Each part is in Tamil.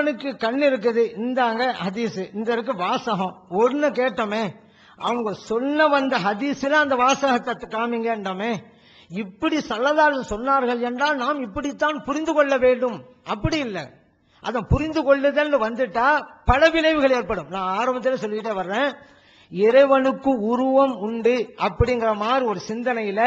அவனுக்கு கண் இருக்குது இந்தாங்க ஹதீஸ் இந்த இருக்கு வாசகம். ஒண்ணு கேட்டோமே அவங்க சொல்ல வந்த ஹதீஸ்ல அந்த வாசகத்தை காமிங்கன்றோமே இப்படி சல்லதார்கள் சொன்னார்கள் என்றால் நாம் இப்படித்தான் புரிந்து கொள்ள வேண்டும். அப்படி இல்லை. அதை புரிந்து கொள்ளுதல் வந்துட்டா பல விளைவுகள் ஏற்படும். நான் ஆரம்பத்தில் சொல்லிக்கிட்டே வர்றேன் இறைவனுக்கு உருவம் உண்டு அப்படிங்கிற மாதிரி ஒரு சிந்தனையில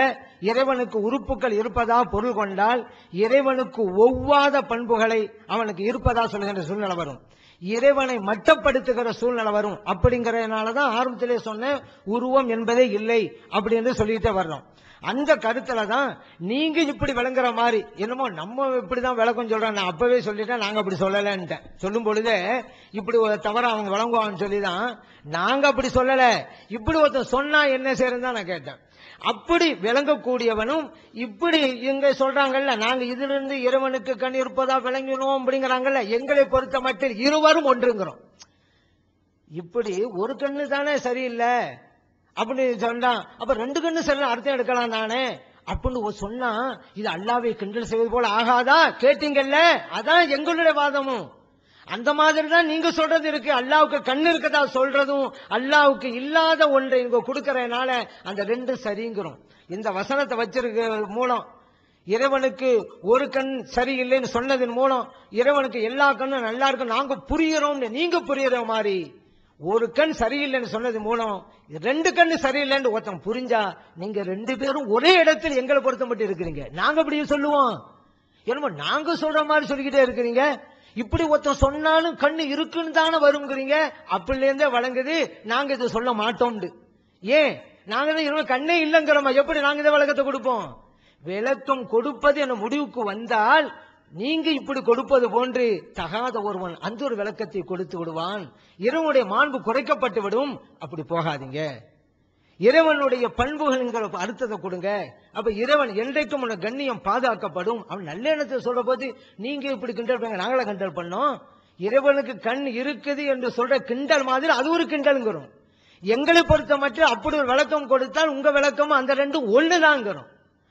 இறைவனுக்கு உறுப்புகள் இருப்பதா பொருள் கொண்டால் இறைவனுக்கு ஒவ்வாத பண்புகளை அவனுக்கு இருப்பதா சொல்லுகின்ற சூழ்நிலை வரும். இறைவனை மட்டப்படுத்துகிற சூழ்நிலை வரும். அப்படிங்கறதுனாலதான் ஆரம்பத்திலே சொன்னேன் உருவம் என்பதே இல்லை அப்படின்னு சொல்லிட்டே வர்றோம். அந்த கருத்துல தான் நீங்க இப்படி விளங்குற மாதிரி என்னமோ நம்ம இப்படிதான் விளக்கம் சொல்றோம். நான் அப்பவே சொல்லிட்டேன் நாங்க அப்படி சொல்லலன்ட்டேன். சொல்லும் பொழுதே இப்படி ஒரு தவற அவங்க விளங்குவாங்கன்னு சொல்லி தான் நாங்க அப்படி சொல்லல. இப்படி ஒருத்தன் சொன்னா என்ன செய்யறதுன்னு தான் நான் கேட்டேன். அப்படி விளங்கக்கூடியவனும் இப்படி இங்க சொல்றாங்கல்ல நாங்க இதுல இருந்து இறைவனுக்கு கண் இருப்பதா விளங்கினோம் அப்படிங்கிறாங்கல்ல எங்களை பொறுத்த மட்டும் இருவரும் ஒன்றுங்கிறோம். இப்படி ஒரு கண்ணு தானே சரியில்லை அப்படின்னு சொன்னான். அப்ப ரெண்டு கண்ணு சரி அர்த்தம் எடுக்கலாம் தானே? அப்படின்னு சொன்னா இது அல்லாவை கிண்டல் செய்வது போல ஆகாதா? கேட்டீங்கல்ல? அதான் எங்களுடைய வாதமும். அந்த மாதிரி தான் நீங்க சொல்றது இருக்கு. அல்லாவுக்கு கண் இருக்கதா சொல்றதும் அல்லாவுக்கு இல்லாத ஒன்றை இங்க கொடுக்கறதுனால அந்த ரெண்டும் சரிங்கிறோம். இந்த வசனத்தை வச்சிருக்க மூலம். இறைவனுக்கு ஒரு கண் சரியில்லைன்னு சொன்னதன் மூலம் இறைவனுக்கு எல்லா கண்ணும் நல்லா இருக்கும் நாங்க புரியறோம்னு நீங்க புரியற மாதிரி ஒரு கண் சரியில்லைன்னு சொன்னது மூலம் ரெண்டு கண்ணு சரியில்லைன்னு ஒருத்தன் புரிஞ்சா நீங்க ரெண்டு பேரும் ஒரே இடத்தில் எங்களை பொறுத்த மட்டும் இருக்கிறீங்க. நாங்க அப்படியும் சொல்லுவோம். என்னமோ நாங்க சொல்ற மாதிரி சொல்லிக்கிட்டே இருக்கிறீங்க. இப்படி ஒருத்தன் சொன்னாலும் கண்ணு இருக்குன்னு தானே வருங்கிறீங்க? அப்படிலேருந்தே வழங்குது நாங்க இதை சொல்ல மாட்டோம்னு ஏன்? நாங்க தான் இனிமே கண்ணே இல்லைங்கிறோமா? எப்படி நாங்க இதை விளக்கத்தை கொடுப்போம்? விளக்கம் கொடுப்பது என முடிவுக்கு வந்தால் நீங்க இப்படி கொடுப்பது போன்று தகாத ஒருவன் அந்த ஒரு விளக்கத்தை கொடுத்து விடுவான். இரவுடைய மாண்பு குறைக்கப்பட்டு விடும். அப்படி போகாதீங்க. இறைவனுடைய பண்புகள் அர்த்தத்தை கொடுங்க. அப்ப இறைவன் என்றைக்கும் உன கண்ணியம் பாதுகாக்கப்படும். அவன் நல்ல எண்ணத்தை சொல்ற போது நீங்க இப்படி கிண்டல் பண்ணுங்க நாங்களா கிண்டல் பண்ணோம். இறைவனுக்கு கண் இருக்குது என்று சொல்ற கிண்டல் மாதிரி அது ஒரு கிண்டல்ங்கிறோம். எங்களை பொறுத்த மட்டும் அப்படி ஒரு விளக்கம் கொடுத்தால் உங்க விளக்கமும் அந்த ரெண்டும் ஒண்ணுதாங்கிறோம்.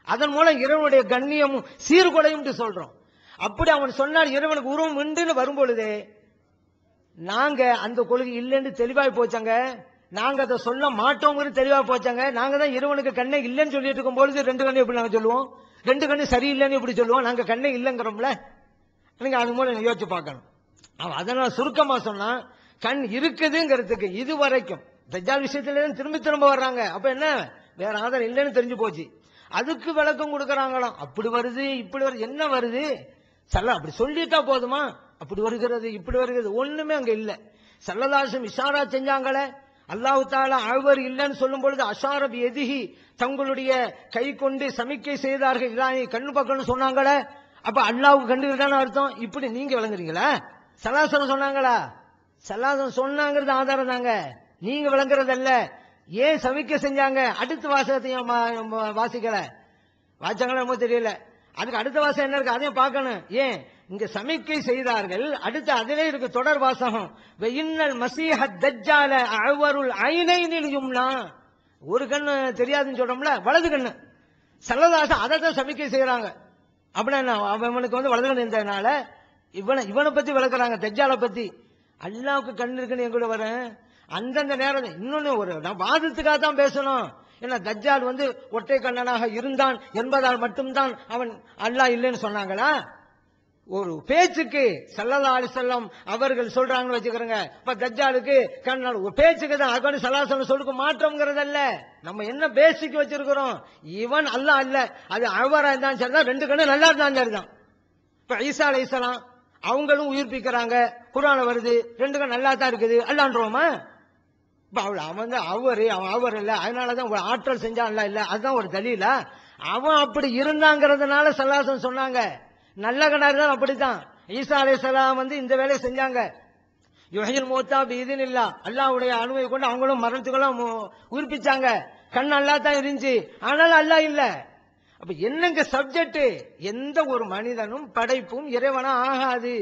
அதன் மூலம் இறைவனுடைய கண்ணியமும் சீர்குலையும் சொல்றோம். அப்படி அவன் சொன்னால் இறைவனுக்கு உருவம் உண்டுன்னு வரும்பொழுதே நாங்க அந்த கொள்கை இல்லைன்னு தெளிவாய் போச்சாங்க. நாங்க அதை சொல்ல மாட்டோங்கிறது தெளிவா போச்சாங்க. நாங்க தான் இருவனுக்கு கண்ணே இல்லைன்னு சொல்லிட்டு இருக்கும் பொழுது ரெண்டு கண்ணு எப்படி நாங்க சொல்லுவோம்? ரெண்டு கண்ணு சரியில்லைன்னு எப்படி சொல்லுவோம்? நாங்க கண்ணே இல்லைங்கிறோம்ல. நீங்க அது மூலம் யோசிச்சு பார்க்கணும். அவன் அதனால சுருக்கமா சொன்னா கண் இருக்குதுங்கிறதுக்கு இது வரைக்கும் தஜால் விஷயத்துல திரும்பி திரும்ப வர்றாங்க. அப்ப என்ன? வேற ஆதாரம் இல்லைன்னு தெரிஞ்சு போச்சு. அதுக்கு விளக்கம் கொடுக்கறாங்களாம். அப்படி வருது இப்படி வருது. என்ன வருது? சல்ல அப்படி சொல்லிட்டா போதுமா? அப்படி வருகிறது இப்படி வருகிறது. ஒண்ணுமே அங்க இல்லை. சல்லதாசம் இஷாரா செஞ்சாங்களே. அல்லாஹு தாலா இல்லைன்னு சொல்லும் பொழுது அஷாரப் எதிகி தங்களுடைய கை கொண்டு சமிக்கை செய்தார்கள். இதான் கண்ணு பக்கம்னு சொன்னாங்களே? அப்ப அல்லாவுக்கு கண்டு அர்த்தம்? இப்படி நீங்க விளங்குறீங்களா? சலாசனம் சொன்னாங்களா? சலாசனம் சொன்னாங்கிறது ஆதாரம் தாங்க. நீங்க விளங்குறதல்ல. ஏன் சமிக்க செஞ்சாங்க? அடுத்த வாசகத்தையும் வாசிக்கல. வாசிச்சாங்களா தெரியல. அதுக்கு அடுத்த வாசம் என்ன இருக்கு? அதையும் பார்க்கணும். ஏன்? இங்க சமிக்கை செய்தார்கள். அடுத்து அதிலே இருக்கு தொடர் வாசகம். வெயின்னல் மசீஹ தஜ்ஜால அழ்வருள் ஐனைனில் நிலையும்னா ஒரு கண்ணு தெரியாதுன்னு சொல்றோம்ல வலது கண்ணு. சல்லதாச அதை தான் சமிக்கை செய்யறாங்க அப்படின்னா என்ன? அவனுக்கு வந்து வலது கண்ணு இருந்ததுனால இவனை இவனை பத்தி விளக்குறாங்க தஜ்ஜாலை பத்தி. அல்லாவுக்கு கண் இருக்குன்னு எங்கூட வரேன் அந்தந்த நேரம் இன்னொன்னு ஒரு நான் வாதத்துக்காக தான் பேசணும். ஏன்னா தஜ்ஜால் வந்து ஒற்றை கண்ணனாக இருந்தான் என்பதால் மட்டும்தான் அவன் அல்லாஹ் இல்லைன்னு சொன்னாங்களா? ஒரு பேச்சுக்கு சல்லல்லா அலிசல்லம் அவர்கள் சொல்றாங்கன்னு வச்சுக்கிறோங்க. இப்ப தஜ்ஜாலுக்கு கண்ணால் ஒரு பேச்சுக்கு தான் அதுக்கு சல்லாசலம் சொல்லுக்கு மாற்றம்ங்கிறதல்ல நம்ம என்ன பேசிக்கு வச்சிருக்கிறோம்? இவன் அல்லாஹ் அல்ல. அது அவரா இருந்தாலும் சரிதான் ரெண்டு கண்ணு நல்லா இருந்தாலும் சரிதான் இப்ப ஈசா அலைசலாம் அவங்களும் உயிர்ப்பிக்கிறாங்க. குரான வருது ரெண்டு கண் நல்லா தான் இருக்குது. அல்லான்றோமா? இப்ப அவள் அவன் தான் அவரு அவன் அவர் இல்ல. அதனாலதான் ஒரு ஆற்றல் செஞ்சான் இல்லை இல்ல. அதுதான் ஒரு தலீலா. அவன் அப்படி இருந்தாங்கிறதுனால சல்லாசன் சொன்னாங்க. நல்ல கணார் தான் அப்படித்தான். ஈசா அலிசலாம் வந்து இந்த வேலையை செஞ்சாங்க. யுஹில் மூத்தா இதுன்னு இல்ல அல்லாவுடைய அணுவை கொண்டு அவங்களும் மரணத்துக்கெல்லாம் உயிர்ப்பிச்சாங்க. கண் நல்லா தான் இருந்துச்சு. ஆனாலும் அல்லாஹ் இல்ல. அப்ப என்னங்க சப்ஜெக்ட் எந்த ஒரு மனிதனும் படைப்பும் இறைவனா ஆகாது.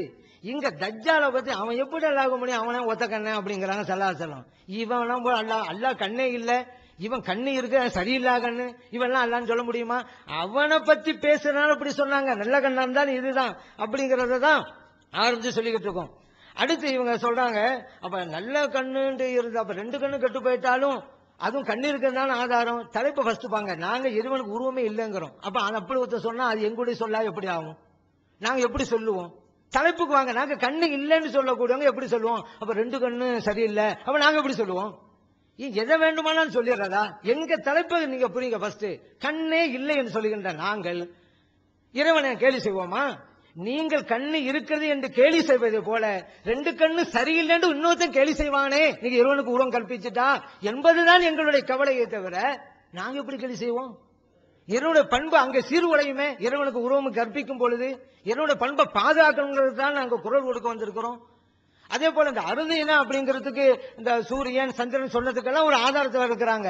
இங்க தஜ்ஜால பத்தி அவன் எப்படி அல்லாக முடியும் அவனே ஒத்த கண்ணே அப்படிங்கிறாங்க சல்லாசலம் இவன் அல்லா அல்லாஹ் கண்ணே இல்லை. இவன் கண்ணு இருக்க சரியில்லா கண்ணு. இவன்லாம் அல்லான்னு சொல்ல முடியுமா? அவனை பத்தி பேசுறதுனால அப்படி சொன்னாங்க. நல்ல கண்ணா இருந்தாலும் இதுதான் அப்படிங்கறத தான் ஆரம்பிச்சு சொல்லிக்கிட்டு இருக்கோம். அடுத்து இவங்க சொல்றாங்க அப்ப நல்ல கண்ணுன்ட்டு இருந்து அப்ப ரெண்டு கண்ணு கெட்டு போயிட்டாலும் அதுவும் கண்ணு இருக்கிறதான ஆதாரம். தலைப்பு ஃபர்ஸ்ட் பாங்க. நாங்க இறைவனுக்கு உருவமே இல்லைங்கிறோம். அப்ப அது அப்படி ஒருத்தர் சொன்னா அது எங்களுடைய சொல்லா எப்படி ஆகும்? நாங்க எப்படி சொல்லுவோம்? தலைப்புக்கு வாங்க. நாங்க கண்ணு இல்லைன்னு சொல்லக்கூடியவங்க எப்படி சொல்லுவோம்? அப்ப ரெண்டு கண்ணு சரியில்லை. அப்ப நாங்க எப்படி சொல்லுவோம்? எதை வேண்டுமானாலும் சொல்லிடுறதா? எங்க தலைப்பது நீங்க புரியுங்க ஃபர்ஸ்ட் கண்ணே இல்லை என்று சொல்லுகின்ற நாங்கள் இறைவனை கேலி செய்வோமா? நீங்கள் கண்ணு இருக்கிறது என்று கேலி செய்வது போல ரெண்டு கண்ணு சரியில்லைன்னு இன்னொருத்தன் கேலி செய்வானே. நீங்க இறைவனுக்கு உருவம் கற்பிச்சுட்டா என்பதுதான் எங்களுடைய கவலையை தவிர நாங்க எப்படி கேலி செய்வோம்? இறைவனுடைய பண்பு அங்க சீர்குலையுமே. இறைவனுக்கு உருவம் கற்பிக்கும் பொழுது இறைவனுடைய பண்பை பாதுகாக்கணுங்கிறது தான் நாங்க குரல் கொடுக்க வந்திருக்கிறோம். அதே போல இந்த அருந்தினா அப்படிங்கிறதுக்கு இந்த சூரியன் சந்திரன் சொன்னதுக்கெல்லாம் ஒரு ஆதாரத்தில் இருக்கிறாங்க.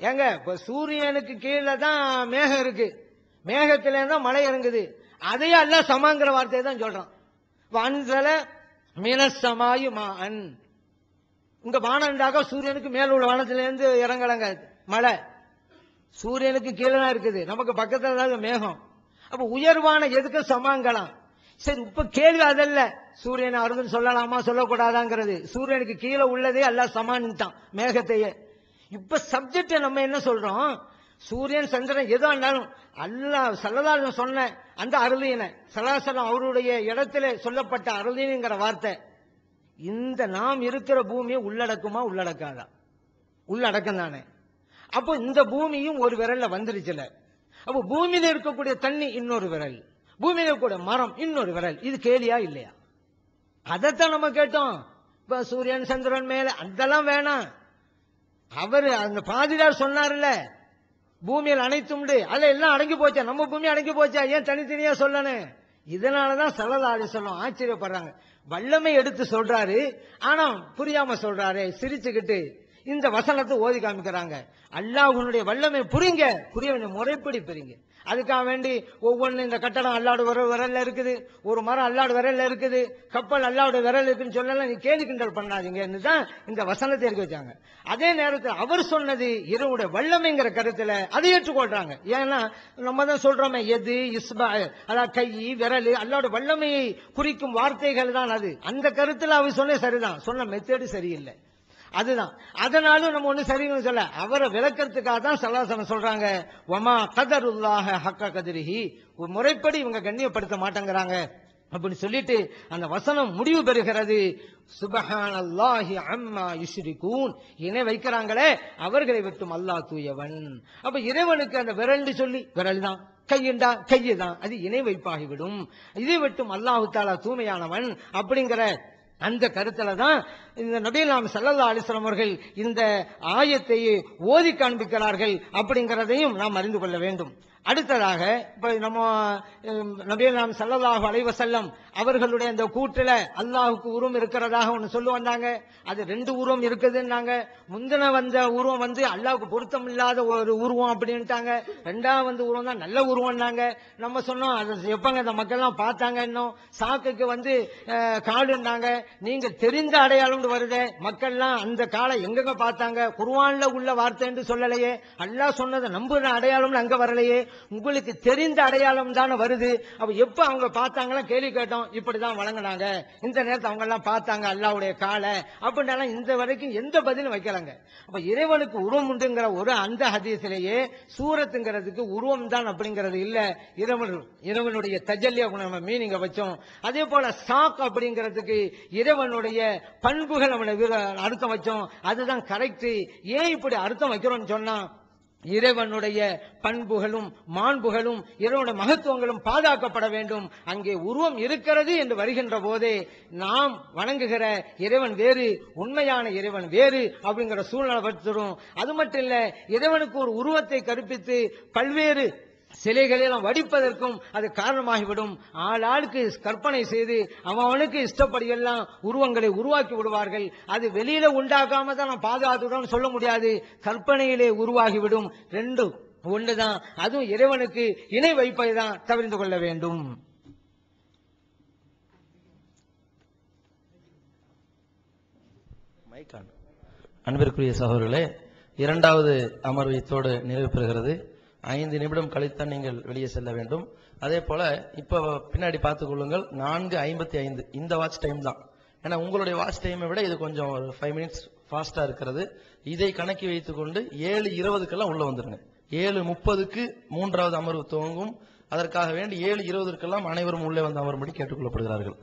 ஏங்க இப்ப சூரியனுக்கு கீழே தான் மேகம் இருக்கு. மேகத்தில தான் மழை இறங்குது. அதையே அல்ல சமாங்கிற வார்த்தையை தான் சொல்றான். வன்சல மினசமாயு மான். இங்க வானண்டாக சூரியனுக்கு மேல உள்ள வானத்துல இருந்து இறங்கலங்க மழை சூரியனுக்கு கீழே தான் இருக்குது. நமக்கு பக்கத்துல தான் மேகம். அப்ப உயர்வான எதுக்கு சமாங்கலாம்? சரி இப்ப கேள்வி அதல்ல. சூரியன் அருந்துன்னு சொல்லலாமா சொல்லக்கூடாதாங்கிறது. சூரியனுக்கு கீழே உள்ளதே எல்லாம் சமான்ட்டான் மேகத்தையே. இப்ப சப்ஜெக்ட நம்ம என்ன சொல்றோம்? சூரியன் சந்திரன் எதோ இருந்தாலும் அல்லா சல்லதாசன் சொன்ன அந்த அருளியனை சலாசலம் அவருடைய இடத்துல சொல்லப்பட்ட அருளினுங்கிற வார்த்தை இந்த நாம் இருக்கிற பூமியை உள்ளடக்குமா உள்ளடக்காதா? உள்ளடக்கம் தானே. அப்போ இந்த பூமியும் ஒரு விரல்ல வந்துருச்சுல. அப்போ பூமியில இருக்கக்கூடிய தண்ணி இன்னொரு விரல். பூமியில கூட மரம் இன்னொரு விரல். இது கேலியா இல்லையா? அதைத்தான் நம்ம கேட்டோம். இப்ப சூரியன் சந்திரன் மேல அதெல்லாம் வேணாம். அவர் அந்த பாதிரியார் சொன்னார்ல பூமியில் அனைத்துண்டு அல்ல எல்லாம் அடங்கி போச்சா? நம்ம பூமி அடங்கி போச்சா? ஏன் தனித்தனியா சொல்லணும் இதனாலதான் சரதாரி சொல்லும் ஆச்சரியப்படுறாங்க. வல்லமை எடுத்து சொல்றாரு ஆனா புரியாம சொல்றாரு சிரிச்சுக்கிட்டு இந்த வசனத்தை ஓதி காமிக்கிறாங்க. அல்லாஹ்வுடைய வல்லமை புரிங்க. புரிய வேண்டிய முறைப்படி புரிங்க. அதுக்காக வேண்டி ஒவ்வொன்றும் இந்த கட்டடம் அல்லாடு வர விரல்ல இருக்குது. ஒரு மரம் அல்லாடு விரல்ல இருக்குது. கப்பல் அல்லாடு விரல் இருக்குன்னு சொல்லலாம். நீ கேலி கிண்டல் பண்ணாதீங்கன்னு தான் இந்த வசனத்தை இருக்க வச்சாங்க. அதே நேரத்தில் அவர் சொன்னது இரவுடைய வல்லமைங்கிற கருத்தில் அதை ஏற்றுக்கொள்றாங்க. ஏன்னா நம்ம தான் சொல்றோமே எது இஸ்பா அதாவது கை விரல் அல்லாட வல்லமையை குறிக்கும் வார்த்தைகள் தான் அது. அந்த கருத்தில் அவர் சொன்ன சரிதான். சொன்ன மெத்தேடு சரியில்லை. அதுதான். அதனாலும் நம்ம ஒண்ணு சரின்னு சொல்ல. அவரை விளக்கறதுக்காக தான் சலாசனம் சொல்றாங்க. ஒமா கதருல்லாக ஹக்க கதிரிஹி. முறைப்படி இவங்க கண்ணியப்படுத்த மாட்டேங்கிறாங்க. அப்படின்னு சொல்லிட்டு அந்த வசனம் முடிவு பெறுகிறது. சுபஹானல்லாஹி அம்மா யுஷ்ரிகூன். இணை வைக்கிறாங்களே அவர்களை விட்டும் அல்லாஹ் தூயவன். அப்ப இறைவனுக்கு அந்த விரல்னு சொல்லி விரல் தான். கையுண்டா? கையை தான் அது இணை வைப்பாகிவிடும். இதை விட்டும் அல்லாஹு தாலா தூய்மையானவன். அப்படிங்கிற அந்த கருத்துல தான் இந்த நபீலாம் சல்லல்லா அலிஸ்லாம் அவர்கள் இந்த ஆயத்தை ஓதி காண்பிக்கிறார்கள் அப்படிங்கிறதையும் நாம் அறிந்து கொள்ள வேண்டும். அடுத்ததாக இப்போ நம்ம நபீலாம் சல்லல்லாஹு அலைவசல்லம் அவர்களுடைய அந்த கூட்டில் அல்லாஹுக்கு உருவம் இருக்கிறதாக ஒன்று சொல்லு வந்தாங்க. அது ரெண்டு உருவம் இருக்குதுன்னாங்க. முந்தின வந்த உருவம் வந்து அல்லாஹுக்கு பொருத்தம் இல்லாத ஒரு உருவம் அப்படின்ட்டாங்க ரெண்டாவது வந்து உருவம் தான் நல்ல உருவம்னாங்க. நம்ம சொன்னோம் அது எப்பங்க இந்த மக்கள்லாம் பார்த்தாங்க இன்னும்? சாக்குக்கு வந்து அஹ், காடுன்னாங்க. நீங்கள் தெரிந்த அடையாளம் வருதே. மக்கள்லாம் அந்த காலம் எங்கெங்க பார்த்தாங்க? குருவானில் உள்ள வார்த்தைன்னு சொல்லலையே. அல்லாஹ் சொன்னதை நம்புற அடையாளம்னு அங்கே வரலையே. உங்களுக்கு தெரிந்த அடையாளம் தானே வருது. அப்ப எப்ப அவங்க பார்த்தாங்களா கேள்வி கேட்டோம். இப்படிதான் வழங்கினாங்க. இந்த நேரத்தை அவங்க எல்லாம் பார்த்தாங்க அல்லாவுடைய காலை. அப்படின்னால இந்த வரைக்கும் எந்த பதிலும் வைக்கிறாங்க அப்ப இறைவனுக்கு உருவம் உண்டுங்கிற ஒரு அந்த ஹதீசிலேயே சூரத்துங்கிறதுக்கு உருவம் தான் அப்படிங்கிறது இல்ல. இறைவன் இறைவனுடைய தஜல்லி நம்ம மீனிங்க வச்சோம். அதே போல சாக் அப்படிங்கிறதுக்கு இறைவனுடைய பண்புகள் அவனை அர்த்தம் வச்சோம். அதுதான் கரெக்ட் ஏன் இப்படி அர்த்தம் வைக்கிறோம்னு சொன்னா இறைவனுடைய பண்புகளும் மாண்புகளும் இறைவனுடைய மகத்துவங்களும் பாதுகாக்கப்பட வேண்டும். அங்கே உருவம் இருக்கிறது என்று வருகின்ற போதே நாம் வணங்குகிற இறைவன் வேறு உண்மையான இறைவன் வேறு அப்படிங்கிற சூழ்நிலை படுத்துரும் அது மட்டும் இல்ல இறைவனுக்கு ஒரு உருவத்தை கற்பித்து பல்வேறு சிலைகளை எல்லாம் வடிப்பதற்கும் அது காரணமாகிவிடும். ஆளாளுக்கு கற்பனை செய்து அவனுக்கு இஷ்டப்படியெல்லாம் உருவங்களை உருவாக்கி விடுவார்கள். அது வெளியில உண்டாக்காம தான் பாதுகாத்துடன் சொல்ல முடியாது. கற்பனையிலே உருவாகிவிடும். ரெண்டு ஒன்றுதான் அதுவும் இறைவனுக்கு இணை வைப்பதை தான் தவிர்த்து கொள்ள வேண்டும். அன்பிற்குரிய சகோதரர்களே இரண்டாவது அமர்வு இத்தோடு நிறைவு பெறுகிறது. ஐந்து நிமிடம் கழித்தான் நீங்கள் வெளியே செல்ல வேண்டும். அதே போல இப்போ பின்னாடி பார்த்துக்கொள்ளுங்கள் நான்கு ஐம்பத்தி ஐந்து. இந்த வாட்ச் டைம் தான். ஏன்னா உங்களுடைய வாட்ச் டைமை விட இது கொஞ்சம் ஒரு ஃபைவ் மினிட்ஸ் ஃபாஸ்ட்டாக இருக்கிறது. இதை கணக்கி வைத்துக்கொண்டு ஏழு இருபதுக்கெல்லாம் உள்ளே வந்துடுங்க ஏழு முப்பதுக்கு மூன்றாவது அமர்வு துவங்கும். அதற்காக வேண்டி ஏழு இருபதற்கெல்லாம் அனைவரும் உள்ளே வந்து அமரும்படி கேட்டுக்கொள்ளப்படுகிறார்கள்